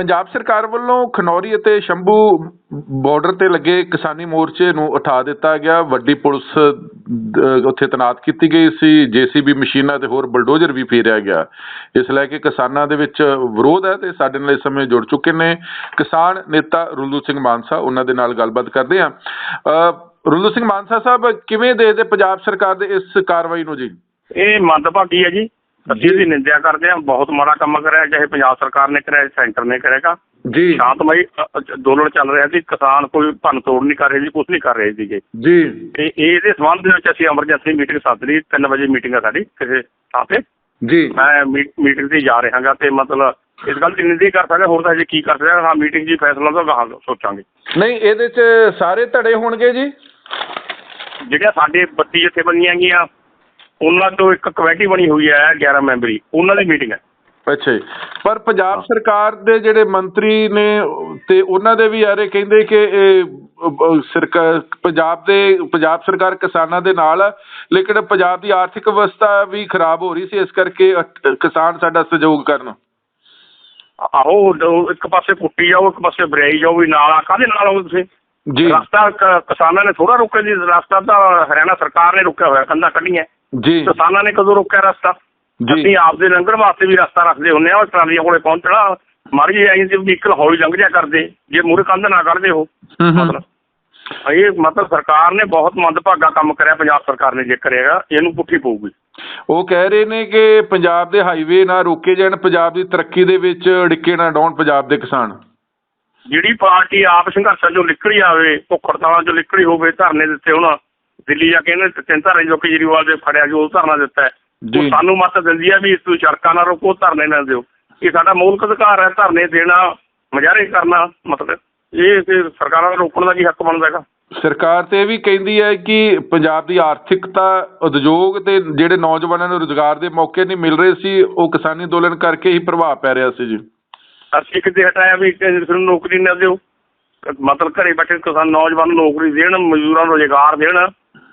ਪੰਜਾਬ ਸਰਕਾਰ ਵੱਲੋਂ ਖਨੌਰੀ ਅਤੇ ਸ਼ੰਭੂ ਬਾਰਡਰ ਤੇ ਲੱਗੇ ਕਿਸਾਨੀ ਮੋਰਚੇ ਨੂੰ ਉਠਾ ਦਿੱਤਾ ਗਿਆ। ਵੱਡੀ ਪੁਲਿਸ ਉੱਥੇ ਤੈਨਾਤ ਕੀਤੀ ਗਈ ਸੀ। ਜੀਸੀਬੀ ਮਸ਼ੀਨਾਂ ਤੇ ਹੋਰ ਬਲਡੋਜ਼ਰ ਵੀ ਫੇਰਿਆ ਗਿਆ। ਇਸ ਲੈ ਕੇ ਕਿਸਾਨਾਂ ਦੇ ਵਿੱਚ ਵਿਰੋਧ ਹੈ ਤੇ ਸਾਡੇ ਨਾਲ ਇਸ ਸਮੇਂ ਜੁੜ ਚੁੱਕੇ ਨੇ ਕਿਸਾਨ ਨੇਤਾ ਰੁੱਲੂ ਸਿੰਘ ਮਾਨਸਾ। ਉਹਨਾਂ ਦੇ ਨਾਲ ਗੱਲਬਾਤ ਕਰਦੇ ਹਾਂ। ਅ, ਰੁੱਲੂ ਸਿੰਘ ਮਾਨਸਾ ਸਾਹਿਬ ਕਿਵੇਂ ਦੇਖਦੇ ਪੰਜਾਬ ਸਰਕਾਰ ਦੇ ਇਸ ਕਾਰਵਾਈ ਨੂੰ ਜੀ? ਇਹ ਮੰਦਭਾਗੀ ਹੈ ਜੀ। ਅਸੀਂ ਇਹਦੀ ਨਿੰਦਿਆ ਕਰਦੇ ਹਾਂ ਬਹੁਤ ਮਾੜਾ ਕੰਮ ਕਰਿਆ ਚਾਹੇ ਪੰਜਾਬ ਸਰਕਾਰ ਨੇ ਕਰਿਆ ਸੈਂਟਰ ਨੇ ਕਰੇਗਾ ਜੀ। ਸ਼ਾਂਤਮਈ ਅੰਦੋਲਨ ਚੱਲ ਰਿਹਾ ਸੀ ਕਿਸਾਨ ਕੋਈ ਭੰਨ ਤੋੜ ਨਹੀਂ ਕਰ ਰਹੇ ਸੀ ਕੁਝ ਨਹੀਂ ਕਰ ਰਹੇ ਸੀਗੇ। ਜੀ। ਤੇ ਇਹਦੇ ਸੰਬੰਧ ਦੇ ਵਿੱਚ ਅਸੀਂ ਐਮਰਜੈਂਸੀ ਮੀਟਿੰਗ ਸੱਦ ਲਈ 3 ਵਜੇ ਮੀਟਿੰਗ ਆ ਸਾਡੀ ਕਿਸੇ ਥਾਂ ਤੇ। ਜੀ। ਮੈਂ ਮੀਟਿੰਗ ਤੇ ਜਾ ਰਿਹਾਗਾ ਤੇ ਮਤਲਬ ਇਸ ਗੱਲ ਦੀ ਨਿੰਦਿਆ ਕਰ ਸਕਦਾ ਹੋਰ ਤਾਂ ਹਜੇ ਕੀ ਕਰ ਸਕਦਾ ਹਾਂ ਮੀਟਿੰਗ ਜੀ ਫੈਸਲਾ ਤਾਂ ਗਾਹਾਂ ਸੋਚਾਂਗੇ। ਨਹੀਂ ਇਹਦੇ ਚ ਸਾਰੇ ਧੜੇ ਹੋਣਗੇ ਜੀ? ਜਿਹੜੀਆਂ ਸਾਡੇ ਬੱਤੀ ਜਥੇਬੰਦੀਆਂ ਹੈਗੀਆਂ ਉਹਨਾਂ ਤੋਂ ਇੱਕ ਕਮੇਟੀ ਬਣੀ ਹੋਈ ਹੈ 11 ਮੈਂਬਰੀ ਉਹਨਾਂ ਦੀ ਮੀਟਿੰਗ ਹੈ। ਅੱਛਾ ਜੀ। ਪਰ ਪੰਜਾਬ ਸਰਕਾਰ ਦੇ ਜਿਹੜੇ ਮੰਤਰੀ ਨੇ ਤੇ ਉਹਨਾਂ ਦੇ ਵੀ ਯਾਰੇ ਕਹਿੰਦੇ ਕਿ ਇਹ ਸਰਕਾਰ ਪੰਜਾਬ ਦੇ ਪੰਜਾਬ ਸਰਕਾਰ ਕਿਸਾਨਾਂ ਦੇ ਨਾਲ ਆ, ਲੇਕਿਨ ਪੰਜਾਬ ਦੀ ਆਰਥਿਕ ਅਵਸਥਾ ਵੀ ਖਰਾਬ ਹੋ ਰਹੀ ਸੀ ਇਸ ਕਰਕੇ ਕਿਸਾਨ ਸਾਡਾ ਸਹਿਯੋਗ ਕਰਨ। ਆਹੋ ਇੱਕ ਪਾਸੇ ਪੁੱਟੀ ਜਾਓ ਇੱਕ ਪਾਸੇ ਬਰਿਆਈ ਜਾਓ ਵੀ ਨਾਲ ਆ ਕਾਹਦੇ ਨਾਲ ਆਓ ਤੁਸੀਂ? ਜੀ। ਰਸਤਾ ਕਿਸਾਨਾਂ ਨੇ ਥੋੜਾ ਰੋਕਿਆ ਜੀ ਰਸਤਾ ਤਾਂ ਹਰਿਆਣਾ ਸਰਕਾਰ ਨੇ ਰੋਕਿਆ ਹੋਇਆ ਕੰਧਾਂ ਕੱਢੀਆਂ। ਜੀ। ਕਿਸਾਨਾਂ ਨੇ ਕਦੋਂ ਰੋਕਿਆ ਰਸਤਾ? ਜੀ। ਅਸੀਂ ਆਪਦੇ ਲੰਘਣ ਵਾਸਤੇ ਵੀ ਰਸਤਾ ਰੱਖਦੇ ਹੁੰਨੇ ਆ ਉਹ ਟਰਾਲੀਆਂ ਕੋਲੇ ਪਹੁੰਚਣਾ ਮਾਰੀ ਆਈ ਤੇ ਵਹੀਕਲ ਹੌਲੀ ਲੰਘ ਜਾ ਕਰਦੇ। ਜੇ ਮੂਰੇ ਕੰਧ ਨਾ ਕੱਢਦੇ ਹੋ ਮਤਲਬ ਇਹ ਮਤਲਬ ਸਰਕਾਰ ਨੇ ਬਹੁਤ ਮੰਦਭਾਗਾ ਕੰਮ ਕਰਿਆ ਪੰਜਾਬ ਸਰਕਾਰ ਨੇ ਜੇ ਕਰਿਆਗਾ ਇਹਨੂੰ ਪੁੱਠੀ ਪਊਗੀ। ਉਹ ਕਹਿ ਰਹੇ ਨੇ ਕਿ ਪੰਜਾਬ ਦੇ ਹਾਈਵੇ ਨਾ ਰੋਕੇ ਜਾਣ ਪੰਜਾਬ ਦੀ ਤਰੱਕੀ ਦੇ ਵਿੱਚ ਅੜਿੱਕੇ ਨਾ ਡਾਉਣ ਪੰਜਾਬ ਦੇ ਕਿਸਾਨ। ਜਿਹੜੀ ਪਾਰਟੀ ਆਪ ਸੰਘਰਸ਼ਾਂ ਚੋਂ ਨਿਕਲੀ ਆਵੇ ਭੁੱਖ ਹੜਤਾਲਾਂ ਚੋਂ ਨਿਕਲੀ ਹੋਵੇ ਧਰਨੇ ਦਿੱਤੇ ਹੁਣ ਦਿੱਲੀ ਜਾ ਕੇ ਇਹਨੇ ਤਿੰਨ ਧਰਨੇ ਜੋ ਕੇਜਰੀਵਾਲ ਦੇ ਫੜਿਆ ਜੋ ਧਰਨਾ ਦਿੱਤਾ ਹੈ। ਜੀ। ਉਹ ਸਾਨੂੰ ਮਤ ਦਿੰਦੀ ਹੈ ਵੀ ਤੁਸੀਂ ਸੜਕਾਂ ਨਾ ਰੋਕੋ ਧਰਨੇ ਨਾ ਦਿਓ। ਇਹ ਸਾਡਾ ਮੌਲਿਕ ਅਧਿਕਾਰ ਹੈ ਧਰਨੇ ਦੇਣਾ ਮੁਜ਼ਾਹਰੇ ਕਰਨਾ ਮਤਲਬ ਇਹ ਤੇ ਸਰਕਾਰਾਂ ਦਾ ਰੋਕਣ ਦਾ ਕੀ ਹੱਕ ਬਣਦਾ ਹੈਗਾ? ਸਰਕਾਰ ਤੇ ਇਹ ਵੀ ਕਹਿੰਦੀ ਹੈ ਕਿ ਪੰਜਾਬ ਦੀ ਆਰਥਿਕਤਾ ਉਦਯੋਗ ਤੇ ਜਿਹੜੇ ਨੌਜਵਾਨਾਂ ਨੂੰ ਰੁਜ਼ਗਾਰ ਦੇ ਮੌਕੇ ਨਹੀਂ ਮਿਲ ਰਹੇ ਸੀ ਉਹ ਕਿਸਾਨੀ ਅੰਦੋਲਨ ਕਰਕੇ ਹੀ ਪ੍ਰਭਾਵ ਪੈ ਰਿਹਾ ਸੀ ਜੀ। ਅਸੀਂ ਕਿਤੇ ਹਟਾਇਆ ਵੀ ਕਿਸੇ ਨੂੰ ਨੌਕਰੀ ਨਾ ਦਿਓ। ਮਤਲਬ ਘਰੇ ਬੈਠੇ ਕਿਸਾਨ ਨੌਜਵਾਨ ਨੂੰ ਨੌਕਰੀ ਦੇਣ ਮਜ਼ਦੂਰਾਂ ਨੂੰ ਰੁਜ਼ਗਾਰ ਦੇਣ।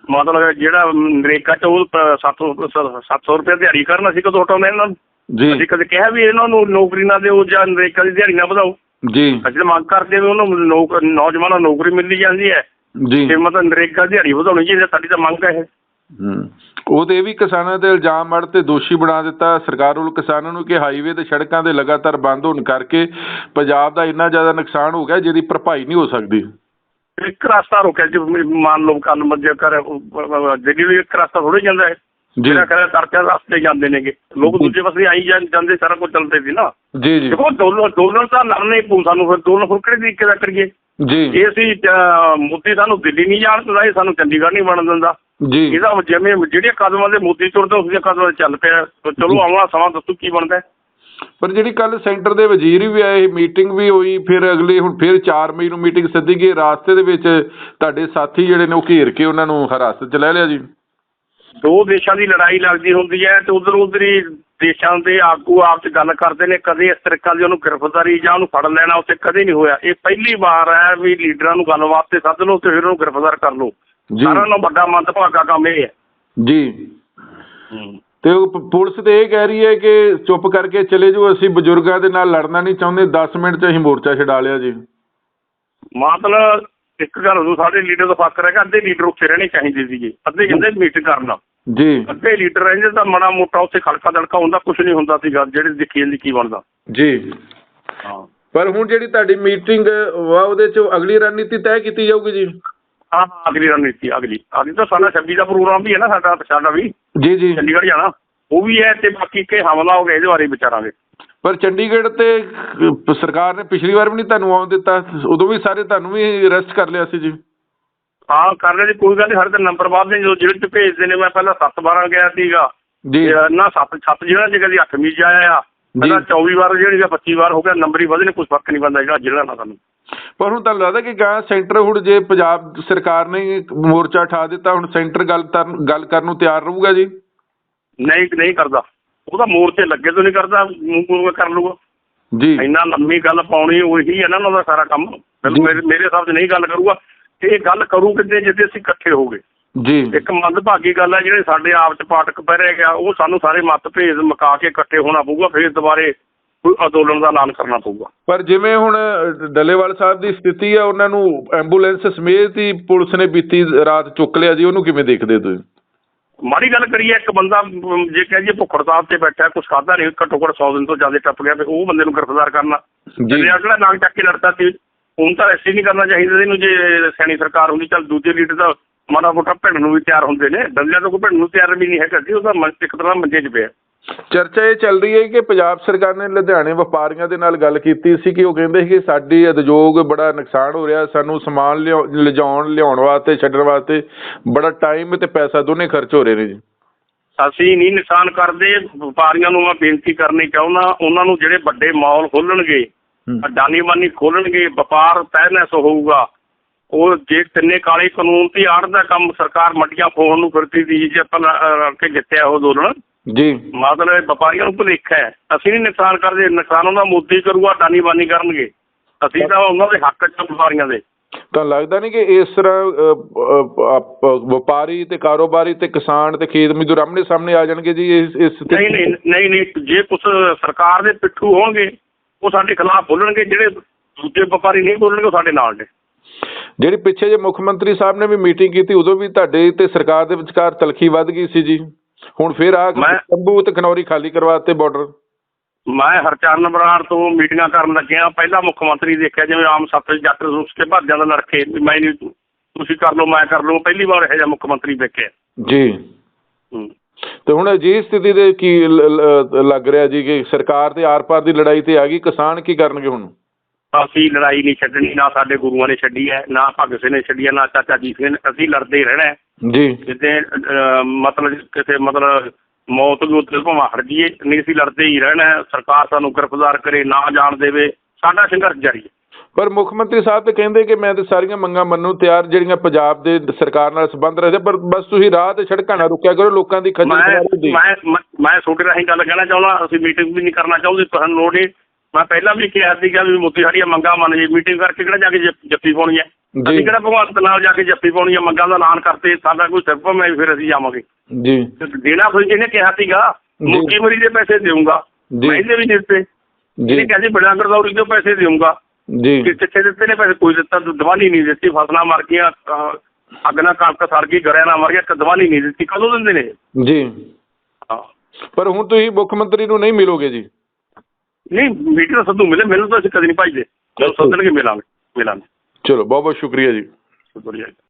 ਮਤਲਬ ਜਿਹੜਾ ਨਰੇਗਾ ਚ ਉਹ 700 700 ਰੁਪਏ ਦਿਹਾੜੀ ਕਰਨ ਅਸੀਂ ਕਦੋਂ ਹਟਾਉਂਦੇ ਇਹਨਾਂ ਨੂੰ? ਜੀ। ਅਸੀਂ ਕਦੇ ਕਿਹਾ ਵੀ ਇਹਨਾਂ ਨੂੰ ਨੌਕਰੀ ਨਾ ਦਿਓ ਜਾਂ ਨਰੇਗਾ ਦੀ ਦਿਹਾੜੀ ਨਾ ਵਧਾਓ। ਜੀ। ਅਸੀਂ ਤਾਂ ਮੰਗ ਕਰਦੇ ਵੀ ਉਹਨਾਂ ਨੌਜਵਾਨਾਂ ਨੂੰ ਨੌਕਰੀ ਮਿਲਦੀ ਜਾਂਦੀ ਹੈ। ਜੀ। ਤੇ ਮਤਲਬ ਨਰੇਗਾ ਦੀ ਦਿਹਾੜੀ ਵਧਾਉਣੀ ਚਾਹੀਦੀ ਸਾਡੀ ਤਾਂ ਮੰਗ ਹੈ ਹੂੰ। ਉਹ ਤੇ ਇਹ ਵੀ ਕਿਸਾਨਾਂ ਤੇ ਇਲਜ਼ਾਮ ਮੜ ਤੇ ਦੋਸ਼ੀ ਬਣਾ ਦਿੱਤਾ। ਸਰਕਾਰ ਵੱਲੋਂ ਕਿਸਾਨਾਂ ਨੂੰ ਕਿ ਹਾਈਵੇ ਤੇ ਸੜਕਾਂ ਦੇ ਲਗਾਤਾਰ ਬੰਦ ਹੋਣ ਕਰਕੇ ਪੰਜਾਬ ਦਾ ਇੰਨਾ ਜ਼ਿਆਦਾ ਨੁਕਸਾਨ ਹੋ ਗਿਆ ਜਿਹਦੀ ਭਰਪਾਈ ਨਹੀਂ ਹੋ ਸਕਦੀ। ਇੱਕ ਰਸਤਾ ਰੋਕਿਆ ਜੀ ਮੰਨ ਲਓ ਕੱਲ ਮੱਜੇ ਕਰ ਦਿੱਲੀ ਵੀ ਇੱਕ ਰਸਤਾ ਥੋੜੀ ਜਾਂਦਾ ਹੈ। ਜੀ। ਜਿਹੜਾ ਕਰੇ ਤਰਕੇ ਰਸਤੇ ਜਾਂਦੇ ਨੇਗੇ। ਲੋਕ ਦੂਜੇ ਪਾਸੇ ਆਈ ਜਾਂ- ਜਾਂਦੇ ਸਾਰਾ ਕੁਝ ਚੱਲਦੇ ਸੀ ਨਾ। ਜੀ ਜੀ। ਦੇਖੋ ਦੋਨੋਂ ਦੋਨੋਂ ਤਾਂ ਲੜਨੇ ਪਊ ਸਾਨੂੰ ਫਿਰ ਦੋਨੋਂ ਫਿਰ ਕਿਹੜੇ ਤਰੀਕੇ ਦਾ ਕਰੀਏ? ਜੀ। ਇਹ ਅਸੀਂ ਮੋਦੀ ਸਾਨੂੰ ਦਿੱਲੀ ਨਹੀਂ ਜਾਣ ਦਿੰਦਾ ਇਹ ਸਾਨੂੰ ਚੰਡੀਗੜ੍ਹ ਨਹੀਂ ਬਣਨ ਦਿੰਦਾ। ਜੀ। ਇਹਦਾ ਜਿਵੇਂ ਜਿਹੜੀਆਂ ਕਦਮਾਂ ਦੇ ਮੋਦੀ ਤੁਰਦੇ ਉਸ ਦੀਆਂ ਕਦਮਾਂ ਚੱਲ ਪਿਆ। ਚਲੋ ਆਉਣਾ ਸਮਾਂ ਦੱਸੋ ਕੀ ਬਣਦਾ। ਪਰ ਜਿਹੜੀ ਕੱਲ ਸੈਂਟਰ ਦੇ ਵਜ਼ੀਰ ਵੀ ਆਏ ਮੀਟਿੰਗ ਵੀ ਹੋਈ ਫਿਰ ਅਗਲੇ ਹੁਣ ਫਿਰ 4 ਮਈ ਨੂੰ ਮੀਟਿੰਗ ਸੱਦੀ ਗਈ ਰਾਸਤੇ ਦੇ ਵਿੱਚ ਤੁਹਾਡੇ ਸਾਥੀ ਜਿਹੜੇ ਨੇ ਉਹ ਘੇਰ ਕੇ ਉਹਨਾਂ ਨੂੰ ਹਿਰਾਸਤ 'ਚ ਲੈ ਲਿਆ ਜੀ? ਦੋ ਦੇਸ਼ਾਂ ਦੀ ਲੜਾਈ ਲੱਗਦੀ ਹੁੰਦੀ ਹੈ ਤੇ ਉਧਰ ਉਧਰ ਹੀ ਦੇਸ਼ਾਂ ਦੇ ਆਗੂ ਆਪ ਚ ਗੱਲ ਕਰਦੇ ਨੇ ਕਦੇ ਇਸ ਤਰੀਕੇ ਦੀ ਉਹਨੂੰ ਗ੍ਰਿਫਤਾਰੀ ਜਾਂ ਉਹਨੂੰ ਫੜ ਲੈਣਾ ਉੱਥੇ ਕਦੇ ਨਹੀਂ ਹੋਇਆ। ਇਹ ਪਹਿਲੀ ਵਾਰ ਹੈ ਵੀ ਲੀਡਰਾਂ ਨੂੰ ਗੱਲਬਾਤ ਤੇ ਸੱਦ ਲਓ ਤੇ ਫਿਰ ਉਹਨੂੰ ਗ੍ਰਿਫਤਾਰ ਕਰ ਲਓ। ਸਾਰਿਆਂ ਨਾਲੋਂ ਵੱਡਾ ਮੰਦਭਾਗਾ ਕੰਮ ਇਹ ਹੈ। ਜੀ। ਤੇ ਉਹ ਪੁਲਿਸ ਤੇ ਇਹ ਕਹਿ ਰਹੀ ਹੈ ਕਿ ਚੁੱਪ ਕਰਕੇ ਚਲੇ ਜਾਓ ਅਸੀਂ ਬਜ਼ੁਰਗਾਂ ਦੇ ਨਾਲ ਲੜਨਾ ਨਹੀਂ ਚਾਹੁੰਦੇ 10 ਮਿੰਟ 'ਚ ਅਸੀਂ ਮੋਰਚਾ ਛਡਾ ਲਿਆ ਜੀ। ਮਤਲਬ ਇੱਕ ਗੱਲ ਉਦੋਂ ਸਾਡੇ ਲੀਡਰ ਦਾ ਫ਼ਰਕ ਹੈਗਾ ਅੱਧੇ ਲੀਡਰ ਉੱਥੇ ਰਹਿਣੇ ਚਾਹੀਦੇ ਸੀਗੇ ਅੱਧੇ ਕਹਿੰਦੇ ਮੀਟਿੰਗ ਕਰਨਾ। ਜੀ। ਅੱਧੇ ਲੀਡਰ ਰਹਿੰਦੇ ਤਾਂ ਮਾੜਾ ਮੋਟਾ ਉੱਥੇ ਖੜਕਾ ਦੜਕਾ ਹੁੰਦਾ ਕੁਝ ਨਹੀਂ ਹੁੰਦਾ ਸੀਗਾ ਜਿਹੜੇ ਦੇਖੀ ਜਾਂਦੀ ਕੀ ਬਣਦਾ। ਜੀ। ਹਾਂ। ਪਰ ਹੁਣ ਜਿਹੜੀ ਤੁਹਾਡੀ ਮੀਟਿੰਗ ਵਾ ਉਹਦੇ 'ਚ ਅਗਲੀ ਰਣਨੀਤੀ ਤੈਅ ਕੀਤੀ ਜਾਊਗੀ ਜੀ। ਹਾਂ ਅਗਲੀ ਰਣਨੀਤੀ ਅਗਲੀ। ਅਗਲੀ ਤਾਂ ਸਾਡਾ 26 ਦਾ ਪ੍ਰੋਗਰਾਮ ਵੀ ਹੈ ਨਾ ਸਾਡਾ ਸਾਡਾ ਵੀ। ਜੀ ਜੀ। ਚੰਡੀਗੜ੍ਹ ਜਾਣਾ। ਉਹ ਵੀ ਹੈ ਤੇ ਬਾਕੀ ਕਿ ਹਮਲਾ ਹੋ ਗਿਆ ਇਹਦੇ ਬਾਰੇ ਵਿਚਾਰਾਂਗੇ ਪਰ ਚੰਡੀਗੜ੍ਹ ਤੇ ਸਰਕਾਰ ਨੇ ਪਿਛਲੀ ਵਾਰ ਵੀ ਨਹੀਂ ਤੁਹਾਨੂੰ ਆਉਣ ਦਿੱਤਾ। ਉਦੋਂ ਵੀ ਸਾਰੇ ਤੁਹਾਨੂੰ ਵੀ ਅਰੈਸਟ ਕਰ ਲਿਆ ਸੀ ਜੀ। ਹਾਂ ਕਰ ਰਹੇ ਜੀ ਕੋਈ ਗੱਲ ਨਹੀਂ ਸਾਡੇ ਤਾਂ ਨੰਬਰ ਬਾਅਦ ਜਦੋਂ ਜਿਹੜੇ ਚ ਭੇਜਦੇ ਨੇ ਮੈਂ ਪਹਿਲਾਂ 7 12 ਗਿਆ ਸੀਗਾ। ਜੀ। ਨਾ 7 7 ਜਿਹੜਾ ਜਗ੍ਹਾ ਦੀ 8 ਮੀਜ ਆਇਆ ਆ। ਪਹਿਲਾਂ 24 ਵਾਰ ਜਿਹੜੀ ਦਾ 25 ਵਾਰ ਹੋ ਗਿਆ ਨੰਬਰ ਹੀ ਵਧੇ ਨੇ ਕੁਝ ਫ਼ਰਕ ਨਹੀਂ ਪੈਂਦਾ ਜਿਹੜਾ ਜਿਹੜਾ ਨਾ ਸਾਨੂੰ। ਪਰ ਹੁਣ ਤੁਹਾਨੂੰ ਲੱਗਦਾ ਕਿ ਗਾਂ ਸੈਂਟਰ ਹੁਣ ਜੇ ਪੰਜਾਬ ਸਰਕਾਰ ਨੇ ਮੋਰਚਾ ਠਾ ਦਿੱਤਾ ਹੁਣ ਸੈਂਟਰ ਗੱਲ ਗੱਲ ਕਰਨ ਨੂੰ ਤਿਆਰ ਰਹੂਗਾ ਜੀ? ਨਹੀਂ ਨਹੀਂ ਕਰਦਾ। ਉਹਦਾ ਮੋਰਚੇ ਲੱਗੇ ਤੋਂ ਨਹੀਂ ਕਰਦਾ ਕਰ ਲੂਗਾ ਜੀ। ਇੰਨਾ ਲੰਮੀ ਗੱਲ ਪਾਉਣੀ ਉਹੀ ਹੈ ਨਾ ਉਹਨਾਂ ਦਾ ਸਾਰਾ ਕੰਮ। ਜੀ। ਮੇਰੇ ਮੇਰੇ ਹਿਸਾਬ 'ਚ ਨਹੀਂ ਗੱਲ ਕਰੂਗਾ। ਤੇ ਇਹ ਗੱਲ ਕਰੂ ਕਿਤੇ ਜਿੱਦੇ ਅਸੀਂ ਇਕੱਠੇ ਹੋਗੇ। ਜੀ। ਇੱਕ ਮੰਦਭਾਗੀ ਗੱਲ ਹੈ ਜਿਹੜੇ ਸਾਡੇ ਆਪ ਚ ਪਾਟਕ ਪੈ ਰਿਹਾ ਗਿਆ ਉਹ ਸਾਨੂੰ ਸਾਰੇ ਮਤ ਭੇਦ ਮੁਕਾ ਕੇ ਇਕੱਠੇ ਹੋਣਾ ਪਊਗਾ ਫਿਰ ਦੁਬਾਰੇ ਕੋਈ ਅੰਦੋਲਨ ਦਾ ਐਲਾਨ ਕਰਨਾ ਪਊਗਾ। ਪਰ ਜਿਵੇਂ ਹੁਣ ਡੱਲੇਵਾਲ ਸਾਹਿਬ ਦੀ ਸਥਿਤੀ ਆ ਉਹਨਾਂ ਨੂੰ ਐਂਬੂਲੈਂਸ ਸਮੇਤ ਹੀ ਪੁਲਿਸ ਨੇ ਬੀਤੀ ਰਾਤ ਚੁੱਕ ਲਿਆ ਜੀ ਉਹਨੂੰ ਕਿਵੇਂ ਦੇਖਦੇ ਤੁਸੀਂ? ਮਾੜੀ ਗੱਲ ਕਰੀਏ ਇੱਕ ਬੰਦਾ ਜੇ ਕਹੀਏ ਭੁੱਖ ਹੜਤਾਲ ਤੇ ਬੈਠਾ ਕੁਝ ਖਾਦਾ ਨਹੀਂ ਘੱਟੋ ਘੱਟ 100 ਦਿਨ ਤੋਂ ਜ਼ਿਆਦਾ ਟੱਪ ਗਿਆ ਤੇ ਉਹ ਬੰਦੇ ਨੂੰ ਗ੍ਰਿਫਤਾਰ ਕਰਨਾ। ਜੀ। ਜਿਹੜਾ ਜਿਹੜਾ ਨਾਮ ਚੱਕ ਕੇ ਲੜਦਾ ਸੀ ਹੁਣ ਤਾਂ ਐਸੀ ਨਹੀਂ ਕਰਨਾ ਚਾਹੀਦਾ ਇਹਨੂੰ ਜੇ ਸੈਣੀ ਸਰਕਾਰ ਹੁੰਦੀ ਚੱਲ ਦੂਜੇ ਲੀਡਰ ਤਾਂ ਮਾੜਾ ਮੋਟਾ ਭਿੰਡ ਨੂੰ ਵੀ ਤਿਆਰ ਹੁੰਦੇ ਨੇ। ਡੰਗਿਆਂ ਤੋਂ ਕੋਈ ਭਿੰਡ ਨੂੰ ਤਿਆਰ ਵੀ ਨਹੀਂ ਹੈਗਾ ਜੀ ਉਹਦਾ ਮਨ- ਇੱਕ ਤਰ੍ਹਾਂ ਮੰਜੇ 'ਚ ਪਿਆ। ਚਰਚਾ ਇਹ ਚੱਲ ਰਹੀ ਹੈ ਕਿ ਪੰਜਾਬ ਸਰਕਾਰ ਨੇ ਲੁਧਿਆਣੇ ਵਪਾਰੀਆਂ ਦੇ ਨਾਲ ਗੱਲ ਕੀਤੀ ਸੀ ਕਿ ਉਹ ਕਹਿੰਦੇ ਸੀ ਕਿ ਸਾਡੀ ਉਦਯੋਗ ਬੜਾ ਨੁਕਸਾਨ ਹੋ ਰਿਹਾ ਸਾਨੂੰ ਸਮਾਨ ਲਿਜਾਉਣ ਲਿਆਉਣ ਵਾਸਤੇ ਛੱਡਣ ਵਾਸਤੇ ਬੜਾ ਟਾਈਮ ਤੇ ਪੈਸਾ ਦੋਨੇ ਖਰਚ ਹੋ ਰਹੇ ਨੇ ਜੀ। ਅਸੀਂ ਨਹੀਂ ਨੁਕਸਾਨ ਕਰਦੇ ਵਪਾਰੀਆਂ ਨੂੰ ਮੈਂ ਬੇਨਤੀ ਕਰਨੀ ਚਾਹੁੰਦਾ ਉਹਨਾਂ ਨੂੰ ਜਿਹੜੇ ਵੱਡੇ ਮਾਲ ਖੋਲਣਗੇ। ਅਡਾਨੀ ਮਾਨੀ ਖੋਲਣਗੇ ਵਪਾਰ ਤੈਨੈਸ ਹੋਊਗਾ ਉਹ ਜੇ ਤਿੰਨੇ ਕਾਲੇ ਕਾਨੂੰਨ ਤੇ ਆੜ ਦਾ ਕੰਮ ਸਰਕਾਰ ਮੱਡੀਆਂ ਫੋਨ ਨੂੰ ਫਿਰਦੀ ਦੀ ਜੇ ਆਪਾਂ ਰਲ ਕੇ ਜਿੱਤਿਆ ਉਹ ਅੰਦੋਲਨ ਜੀ। ਮਤਲਬ ਵਪਾਰੀਆਂ ਨੂੰ ਭੁਲੇਖਾ ਹੈ। ਅਸੀਂ ਨਹੀਂ ਨੁਕਸਾਨ ਕਰਦੇ ਨੁਕਸਾਨ ਉਹਨਾਂ ਮੋਦੀ ਕਰੂਗਾ ਅਡਾਨੀ ਮਾਨੀ ਕਰਨਗੇ। ਅਸੀਂ ਤਾਂ ਉਹਨਾਂ ਦੇ ਹੱਕ ਚ ਵਪਾਰੀਆਂ ਦੇ। ਤਾਂ ਲੱਗਦਾ ਨਹੀਂ ਕਿ ਇਸ ਤਰ੍ਹਾਂ ਵਪਾਰੀ ਤੇ ਕਾਰੋਬਾਰੀ ਤੇ ਕਿਸਾਨ ਤੇ ਖੇਤ ਮਜ਼ਦੂਰ ਆਮਣੇ ਸਾਹਮਣੇ ਆ ਜਾਣਗੇ ਜੀ ਇਸ ਇਸ ਨਹੀਂ ਨਹੀਂ ਨਹੀਂ ਨਹੀਂ ਜੇ ਕੁਛ ਸਰਕਾਰ ਦੇ ਪਿੱਠੂ ਹੋਣਗੇ ਉਹ ਸਾਡੇ ਖਿਲਾਫ ਬੋਲਣਗੇ ਜਿਹੜੇ ਦੂਜੇ ਵਪਾਰੀ ਨਹੀਂ ਬੋਲਣਗੇ ਉਹ ਸਾਡੇ ਨਾਲ ਨੇ। ਜਿਹੜੀ ਪਿੱਛੇ ਜੇ ਮੁੱਖ ਮੰਤਰੀ ਸਾਹਿਬ ਨੇ ਵੀ ਮੀਟਿੰਗ ਕੀਤੀ ਉਦੋਂ ਵੀ ਤੁਹਾਡੇ ਤੇ ਸਰਕਾਰ ਦੇ ਵਿਚਕਾਰ ਤਲਖੀ ਵੱਧ ਗਈ ਸੀ ਜੀ। ਹੁਣ ਫਿਰ ਆ ਤੰਬੂ ਤੇ ਖਨੌਰੀ ਖਾਲੀ ਕਰਵਾਤੇ ਬਾਰਡਰ ਮੈਂ ਹਰਚਰਨ ਬਰਾੜ ਤੋਂ ਮੀਟਿੰਗਾਂ ਕਰਨ ਲੱਗਿਆ। ਪਹਿਲਾ ਮੁੱਖ ਮੰਤਰੀ ਦੇਖਿਆ ਜਿਵੇਂ ਆਮ ਸੱਤ ਜੱਟ ਰੂਸ ਕੇ ਭੱਜ ਜਾਂਦਾ ਲੜਕੇ। ਮੈਂ ਨਹੀਂ ਤੁਸੀਂ ਕਰ ਲਓ ਮੈਂ ਕਰ ਲਊਂ ਪਹਿਲੀ ਵਾਰ ਇਹੋ ਜਿਹਾ ਮੁੱਖ ਮੰਤਰੀ ਦੇਖਿਆ। ਜੀ। ਤੇ ਹੁਣ ਅਜਿਹੀ ਸਥਿਤੀ ਦੇ ਕੀ ਲੱਗ ਰਿਹਾ ਜੀ ਕਿ ਸਰਕਾਰ ਤੇ ਆਰ-ਪਾਰ ਦੀ ਲੜਾਈ ਤੇ ਆ ਗਈ। ਕਿਸਾਨ ਕੀ ਕਰਨਗੇ ਹੁਣ? ਅਸੀਂ ਲੜਾਈ ਨਹੀਂ ਛੱਡਣੀ ਨਾ ਸਾਡੇ ਗੁਰੂਆਂ ਨੇ ਛੱਡੀ ਹੈ ਨਾ ਭਗਤ ਸਿੰਘ ਨੇ ਛੱਡੀ ਹੈ ਨਾ ਚਾਚਾ ਜੀ ਸਿੰਘ ਨੇ ਅਸੀਂ ਲੜਦੇ ਹੀ ਰਹਿਣਾ ਹੈ। ਜੀ। ਜਿੱਤੇ ਮਤਲਬ ਕਿਸੇ ਮਤਲਬ ਮੌਤ ਦੇ ਉੱਤੇ ਭਾਵੇਂ ਹਟ ਜਾਈਏ ਨਹੀਂ ਅਸੀਂ ਲੜਦੇ ਹੀ ਰਹਿਣਾ ਹੈ। ਸਰਕਾਰ ਸਾਨੂੰ ਗ੍ਰਿਫਤਾਰ ਕਰੇ ਨਾ ਜਾਣ ਦੇਵੇ ਸਾਡਾ ਸੰਘਰਸ਼ ਜਾਰੀ ਹੈ। ਪਰ ਮੁੱਖ ਮੰਤਰੀ ਸਾਹਿਬ ਤੇ ਕਹਿੰਦੇ ਕਿ ਮੈਂ ਤੇ ਸਾਰੀਆਂ ਮੰਗਾਂ ਮੰਨਣ ਨੂੰ ਤਿਆਰ ਜਿਹੜੀਆਂ ਪੰਜਾਬ ਦੇ ਸਰਕਾਰ ਨਾਲ ਸੰਬੰਧ ਰੱਖਦੇ ਪਰ ਬਸ ਤੁਸੀਂ ਰਾਹ ਤੇ ਸੜਕਾਂ ਨਾ ਰੁਕਿਆ ਕਰੋ ਲੋਕਾਂ ਦੀ ਖੱਜਲ ਮੈਂ ਖੁਆਰੀ ਹੁੰਦੀ ਮੈਂ ਮੈਂ- ਮੈਂ ਤੁਹਾਡੇ ਰਾਹੀਂ ਗੱਲ ਕਹਿਣਾ ਚਾਹੁੰਦਾ ਅਸੀਂ ਮੀਟਿੰਗ ਵੀ ਨਹੀਂ ਕਰਨਾ ਚਾਹੁੰਦੇ ਤੁਹਾਨੂੰ ਲੋੜ ਨਹੀਂ। ਮੈਂ ਪਹਿਲਾਂ ਵੀ ਕਿਹਾ ਸੀਗਾ ਵੀ ਮੋਦੀ ਸਾਡੀਆਂ ਮੰਗਾਂ ਮੰਨ ਜੇ ਮੀਟਿੰਗ ਕਰਕੇ ਕਿਹੜਾ ਜਾ ਕੇ ਜੱਫ- ਜੱਫੀ ਪਾਉਣੀ ਹੈ। ਅਸੀਂ ਕਿਹੜਾ ਭਗਵੰਤ ਨਾਲ ਜਾ ਕੇ ਜੱਫੀ ਪਾਉਣੀ ਹੈ? ਮੰਗਾਂ ਦਾ ਐਲਾਨ ਕਰਤੇ ਸਾਡਾ ਕੋਈ ਸਿਰਫ ਮੈਂ ਫਿਰ ਅਸੀਂ ਜਾਵਾਂਗੇ। ਜੀ। ਤੇ ਦੇਣਾ ਫਿਰ ਜਿਹਨੇ ਕਿਹਾ ਸੀਗਾ ਜੀ। ਮੁੱਕੀ ਮਰੀ ਦੇ ਪੈਸੇ ਦੇਊਂਗਾ। ਜੀ। ਵੀ ਦਿੱਤੇ। ਜੀ। ਜਿਹਨੇ ਕਿਹਾ ਸੀ ਬੜਾ ਗਰਦੌਰੀ ਦੇ ਪੈਸੇ ਦੇਊਂਗਾ। ਜੀ। ਕਿ ਕਿੱਥੇ ਦਿੱਤੇ ਨੇ ਪੈਸੇ ਕੋਈ ਦਿੱਤਾ ਦਵਾਨੀ ਨਹੀਂ ਦਿੱਤੀ ਫਸਲਾਂ ਮਰ ਗਈਆਂ ਅਹ, ਅੱਗ ਨਾਲ ਕਣਕ ਸੜ ਗਈ ਗਰਿਆਂ ਨਾਲ ਮਰ ਗਿਆ ਇੱਕ ਦਵਾਨੀ ਨਹੀਂ ਦਿੱਤੀ। ਕਦੋਂ ਦਿੰਦੇ ਨੇ ਜੀ। ਹਾਂ। ਪਰ ਹੁਣ ਤੁਸੀਂ ਮੁੱਖ ਮੰਤਰੀ ਨੂੰ ਨਹੀਂ ਮਿਲੋਗੇ ਜੀ। ਨਹੀਂ ਮੀਟਿੰਗ ਦਾ ਸੱਦੂ ਮਿਲੇ ਮੈਨੂੰ ਤਾਂ ਅਸੀਂ ਕਦੇ ਨਹੀਂ ਭਾਈਦੇ ਜਦੋਂ ਸੱਦਣਗੇ ਮਿਲਾਂਗੇ ਮਿਲਾਂਗੇ। ਚਲੋ ਬਹੁਤ ਬਹੁਤ ਸ਼ੁਕਰੀਆ ਜੀ। ਸ਼ੁਕਰੀਆ ਜੀ।